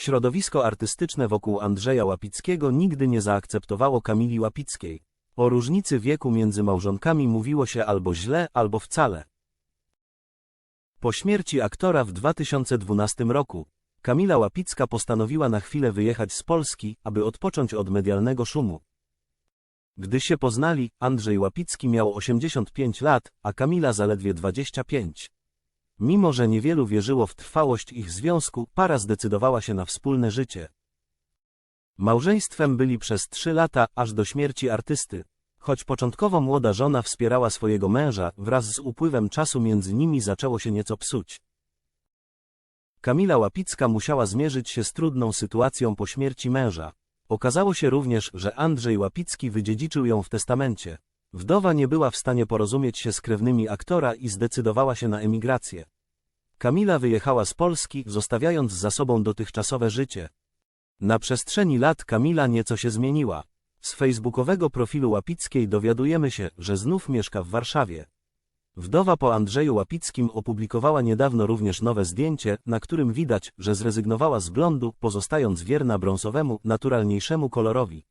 Środowisko artystyczne wokół Andrzeja Łapickiego nigdy nie zaakceptowało Kamili Łapickiej. O różnicy wieku między małżonkami mówiło się albo źle, albo wcale. Po śmierci aktora w 2012 roku, Kamila Łapicka postanowiła na chwilę wyjechać z Polski, aby odpocząć od medialnego szumu. Gdy się poznali, Andrzej Łapicki miał 85 lat, a Kamila zaledwie 25. Mimo, że niewielu wierzyło w trwałość ich związku, para zdecydowała się na wspólne życie. Małżeństwem byli przez trzy lata, aż do śmierci artysty. Choć początkowo młoda żona wspierała swojego męża, wraz z upływem czasu między nimi zaczęło się nieco psuć. Kamila Łapicka musiała zmierzyć się z trudną sytuacją po śmierci męża. Okazało się również, że Andrzej Łapicki wydziedziczył ją w testamencie. Wdowa nie była w stanie porozumieć się z krewnymi aktora i zdecydowała się na emigrację. Kamila wyjechała z Polski, zostawiając za sobą dotychczasowe życie. Na przestrzeni lat Kamila nieco się zmieniła. Z facebookowego profilu Łapickiej dowiadujemy się, że znów mieszka w Warszawie. Wdowa po Andrzeju Łapickim opublikowała niedawno również nowe zdjęcie, na którym widać, że zrezygnowała z blondu, pozostając wierna brązowemu, naturalniejszemu kolorowi.